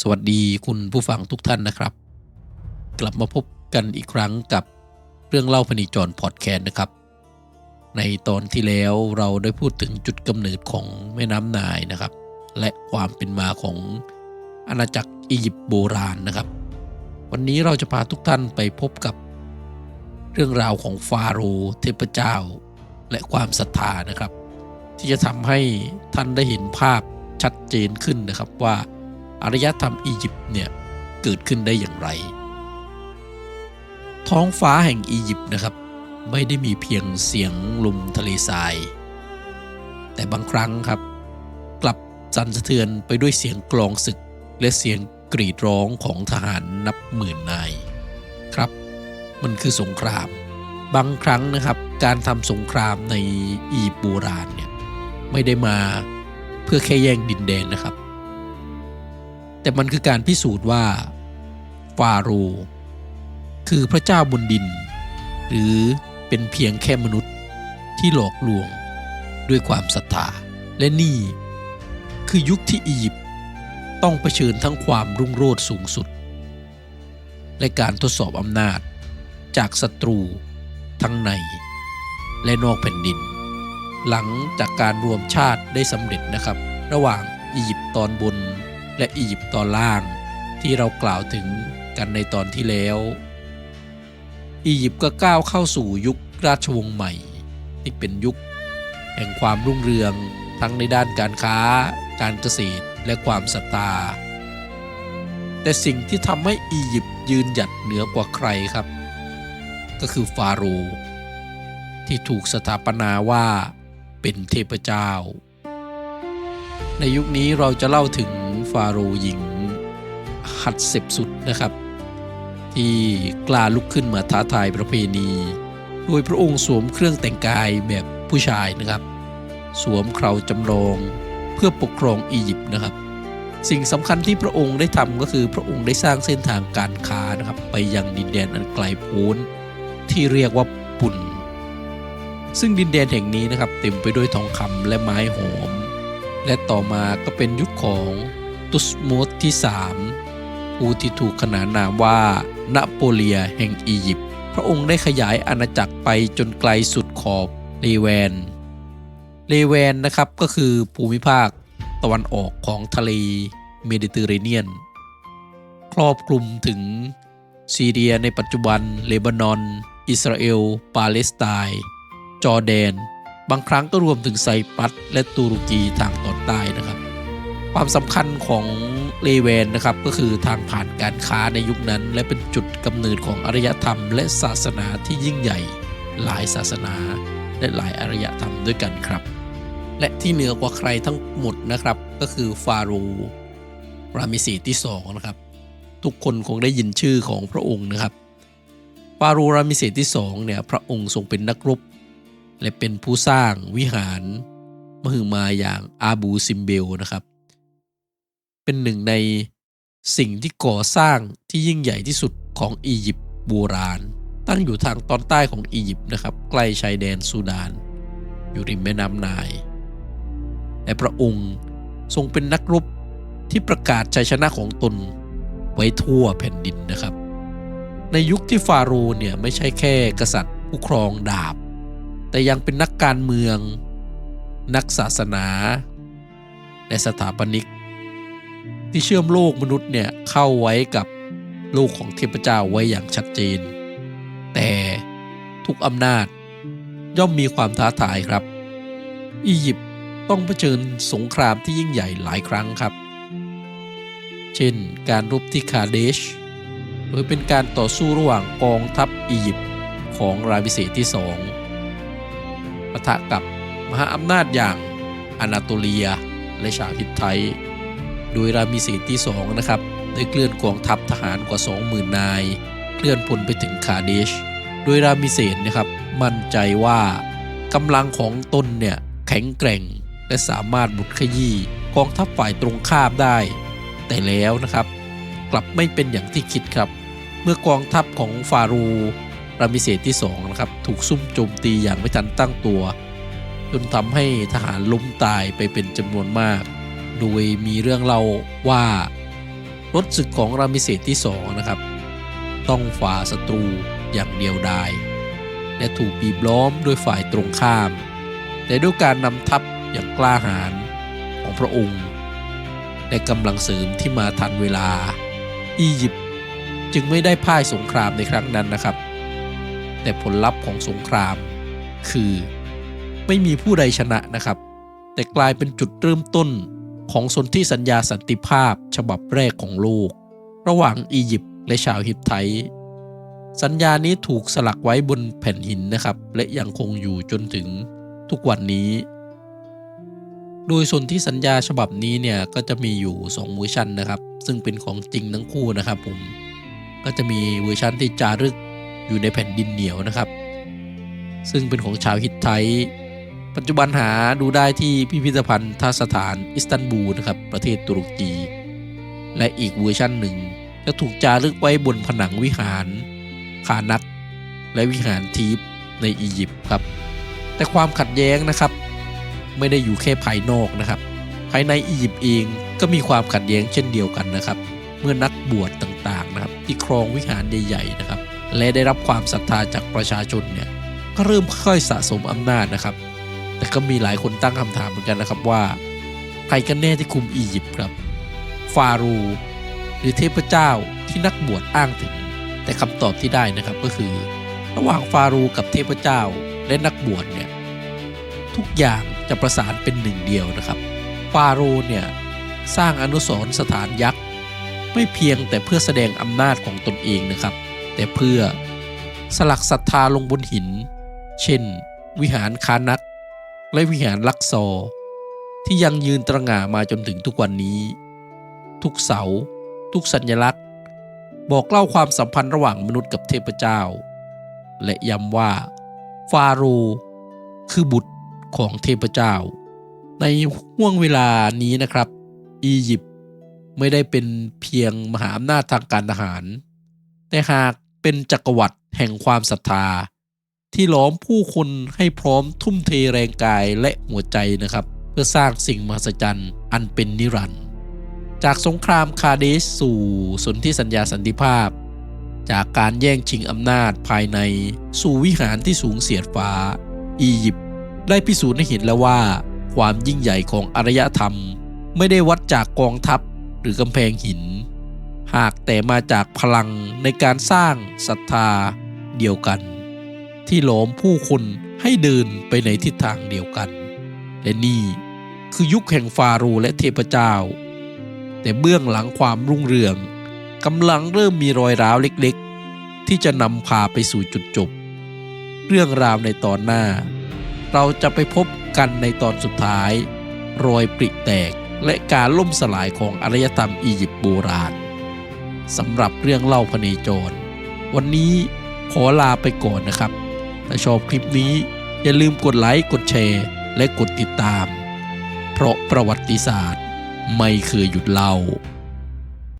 สวัสดีคุณผู้ฟังทุกท่านนะครับ กลับมาพบกันอีกครั้งกับเรื่องเล่าพนิจรพอดแคสต์นะครับ ในตอนที่แล้วเราได้พูดถึงจุดกำเนิดของแม่น้ำนายนะครับ และความเป็นมาของอาณาจักรอียิปต์โบราณนะครับ วันนี้เราจะพาทุกท่านไปพบกับ เรื่องราวของฟาโรห์เทพเจ้า และความศรัทธานะครับ ที่จะทำให้ท่านได้เห็นภาพชัดเจนขึ้นนะครับว่า อารยธรรมอียิปต์เนี่ยเกิดขึ้นได้อย่างไร ท้องฟ้าแห่งอียิปต์นะครับ ไม่ได้มีเพียงเสียงลมทะเลทราย แต่บางครั้งครับ กลับสั่นสะเทือนไปด้วยเสียงกลองศึกและเสียงกรีดร้องของทหารนับหมื่นนายครับ มันคือสงคราม บางครั้งนะครับ การทำสงครามในอียิปต์โบราณเนี่ยไม่ได้มาเพื่อแค่แย่งดินแดนนะครับ แต่มันคือการพิสูจน์ว่า ฟาโรห์คือพระเจ้าบนดิน หรือเป็นเพียงแค่มนุษย์ที่หลอกลวงด้วยความศรัทธาและนี่ คือยุคที่อียิปต์ต้องเผชิญทั้งความรุ่งโรจน์สูงสุด และการทดสอบอำนาจจากศัตรูทั้งใน และนอกแผ่นดิน หลังจากการรวมชาติได้สำเร็จนะครับ ระหว่างอียิปต์ตอนบน และอียิปต์ตอนล่างที่เรากล่าวถึงกันในตอนที่แล้ว อียิปต์ก็ก้าวเข้าสู่ยุคราชวงศ์ใหม่ ที่เป็นยุค แห่งความรุ่งเรืองทั้งในด้านการค้า การเกษตรและความศรัทธาแต่สิ่งที่ทำให้อียิปต์ยืนหยัดเหนือกว่าใครครับ ก็คือฟาโรห์ที่ถูกสถาปนาว่าเป็นเทพเจ้า ในยุคนี้เราจะเล่าถึงฟาโรห์หญิงหัดเสพสุดนะครับ ที่กล้าลุกขึ้นมาท้าทายประเพณี โดยพระองค์สวมเครื่องแต่งกายแบบผู้ชายนะครับ สวมเคราจำลองเพื่อปกครองอียิปต์นะครับ สิ่งสำคัญที่พระองค์ได้ทำก็คือพระองค์ได้สร้างเส้นทางการค้านะครับ ไปยังดินแดนอันไกลโพ้นที่เรียกว่าปุนซึ่งดินแดนแห่งนี้นะครับเต็มไปด้วยทองคำและไม้หอม และต่อมาก็เป็นยุคของตุสมูสที่ 3 ผู้ที่ถูกขนานนามว่านโปเลียแห่งอียิปต์ พระองค์ได้ขยายอาณาจักรไปจนไกลสุดขอบเลแวน เลแวนนะครับก็คือภูมิภาคตะวันออกของทะเลเมดิเตอร์เรเนียน ครอบคลุมถึงซีเรียในปัจจุบัน เลบานอน อิสราเอล ปาเลสไตน์ จอร์แดน บางครั้งก็รวมถึงไซปัสและตุรกีทางตอนใต้นะครับ ความสำคัญของเลเวนนะครับก็คือทางผ่านการค้าในยุคนั้น และเป็นจุดกำเนิดของอารยธรรม และศาสนาที่ยิ่งใหญ่ หลายศาสนาและหลายอารยธรรมด้วยกันครับ และที่เหนือกว่าใครทั้งหมดนะครับก็คือฟาโรห์รามิสีที่สองนะครับ ทุกคนคงได้ยินชื่อของพระองค์นะครับฟาโรห์รามิสสที่สองเนี่ยพระองค์ทรงเป็นนักรบ และเป็นผู้สร้างวิหารมหึมาอย่างอาบูซิมเบลนะครับ เป็นหนึ่งในสิ่งที่ก่อสร้างที่ยิ่งใหญ่ที่สุดของอียิปต์โบราณ ตั้งอยู่ทางตอนใต้ของอียิปต์นะครับ ใกล้ชายแดนซูดาน อยู่ริมแม่น้ำนาย และพระองค์ทรงเป็นนักรบที่ประกาศชัยชนะของตนไว้ทั่วแผ่นดินนะครับ ในยุคที่ฟาโรห์เนี่ยไม่ใช่แค่กษัตริย์ผู้ครองดาบ แต่ยังเป็นนักการเมือง นักศาสนา และสถาปนิก ที่เชื่อมโลกมนุษย์เนี่ยเข้าไว้กับโลกของเทพเจ้าไว้อย่างชัดเจน แต่ทุกอำนาจย่อมมีความท้าทายครับ อียิปต์ต้องเผชิญสงครามที่ยิ่งใหญ่หลายครั้งครับ เช่นการรบที่คาเดชโดยเป็นการต่อสู้ระหว่างกองทัพอียิปต์ของรามิเสสที่สอง ปะทะกับมหาอำนาจอย่างอนาโตเลีย และชาวฮิตไทโดยรามิเสสที่สองนะครับได้เคลื่อนกองทัพทหารกว่า 20,000 นาย เคลื่อนพลไปถึงคาเดช โดยรามิเสสนะครับมั่นใจว่ากำลังของตนเนี่ยแข็งแกร่ง และสามารถบุดขยี้กองทัพฝ่ายตรงข้ามได้ แต่แล้วนะครับ กลับไม่เป็นอย่างที่คิดครับ เมื่อกองทัพของฟารู รามิเสสที่สองนะครับถูกซุ่มโจมตีอย่างไม่ทันตั้งตัว จนทำให้ทหารล้มตายไปเป็นจำนวนมาก โดยมีเรื่องเล่าว่ารถศึกของรามิเซสที่สองนะครับต้องฝ่าศัตรูอย่างเดียวดาย และถูกบีบล้อมโดยฝ่ายตรงข้าม แต่ด้วยการนำทัพอย่างกล้าหาญของพระองค์ และกำลังเสริมที่มาทันเวลา อียิปต์จึงไม่ได้พ่ายสงครามในครั้งนั้นนะครับ แต่ผลลัพธ์ของสงคราม คือ ไม่มีผู้ใดชนะนะครับ แต่กลายเป็นจุดเริ่มต้นของสนธิสัญญาสันติภาพฉบับแรกของโลก ระหว่างอียิปต์และชาวฮิตไทต์สัญญานี้ถูกสลักไว้บนแผ่นหินนะครับ และยังคงอยู่จนถึงทุกวันนี้ โดยส่วนที่สัญญาฉบับนี้เนี่ยก็จะมีอยู่ 2 เวอร์ชันนะครับ ซึ่งเป็นของจริงทั้งคู่นะครับผม ก็จะมีเวอร์ชันที่จารึก อยู่ในแผ่นดินเหนียวนะครับ ซึ่งเป็นของชาวฮิตไทต์ปัจจุบันหาดูได้ที่พิพิธภัณฑ์ทาสถานอิสตันบูลนะครับประเทศตุรกี และอีกเวอร์ชันหนึ่งจะถูกจารึกไว้บนผนังวิหารคานัก และวิหารทีฟในอียิปต์ครับ แต่ความขัดแย้งนะครับ ไม่ได้อยู่แค่ภายนอกนะครับ ภายในอียิปต์เองก็มีความขัดแย้งเช่นเดียวกันนะครับ เมื่อนักบวชต่างๆนะครับ ที่ครองวิหารใหญ่ๆนะครับ และได้รับความศรัทธาจากประชาชนเนี่ยก็เริ่มค่อยสะสมอำนาจนะครับ แต่ก็มีหลายคนตั้งคำถามเหมือนกันนะครับว่าใครกันแน่ที่คุมอียิปต์ครับ ฟาโรูหรือเทพเจ้าที่นักบวชอ้างถึง แต่คำตอบที่ได้นะครับก็คือ ระหว่างฟาโรูกับเทพเจ้าและนักบวชเนี่ยทุกอย่างจะประสานเป็นหนึ่งเดียวนะครับ ฟาโรห์เนี่ยสร้างอนุสรณ์สถานยักษ์ ไม่เพียงแต่เพื่อแสดงอำนาจของตนเองนะครับ แต่เพื่อสลักศรัทธาลงบนหิน เช่น วิหารคานัก และวิหารลักซอ ที่ยังยืนตระหง่ามาจนถึงทุกวันนี้ ทุกเสา ทุกสัญลักษณ์ บอกเล่าความสัมพันธ์ระหว่างมนุษย์กับเทพเจ้า และย้ำว่า ฟาโรห์คือบุตรของเทพเจ้า ในห่วงเวลานี้นะครับ อียิปต์ไม่ได้เป็นเพียงมหาอำนาจทางการทหาร แต่หาก เป็นจักรวรรดิแห่งความศรัทธา ที่ล้อมผู้คนให้พร้อมทุ่มเทแรงกายและหัวใจนะครับ เพื่อสร้างสิ่งมหัศจรรย์อันเป็นนิรันดร์จากสงครามคาเดสสู่สนธิสัญญาสันติภาพ จากการแย่งชิงอำนาจภายในสู่วิหารที่สูงเสียดฟ้า อียิปต์ได้พิสูจน์ให้เห็นแล้วว่า ความยิ่งใหญ่ของอารยธรรม ไม่ได้วัดจากกองทัพหรือกำแพงหิน หากแต่มาจากพลังในการสร้างศรัทธาเดียวกัน ที่หลอมผู้คนให้เดินไปในทิศทางเดียวกัน และนี่คือยุคแห่งฟาโรห์และเทพเจ้า แต่เบื้องหลังความรุ่งเรืองกำลังเริ่มมีรอยร้าวเล็กๆ ที่จะนำพาไปสู่จุดจบ เรื่องราวในตอนหน้า เราจะไปพบกันในตอนสุดท้าย รอยปริแตกและการล่มสลายของอารยธรรมอียิปต์โบราณ สำหรับเรื่องเล่าพเนจร วันนี้ขอลาไปก่อนนะครับ ถ้าชอบคลิปนี้อย่าลืมกดไลค์กดแชร์ และกดติดตาม เพราะประวัติศาสตร์ไม่เคยหยุดเล่า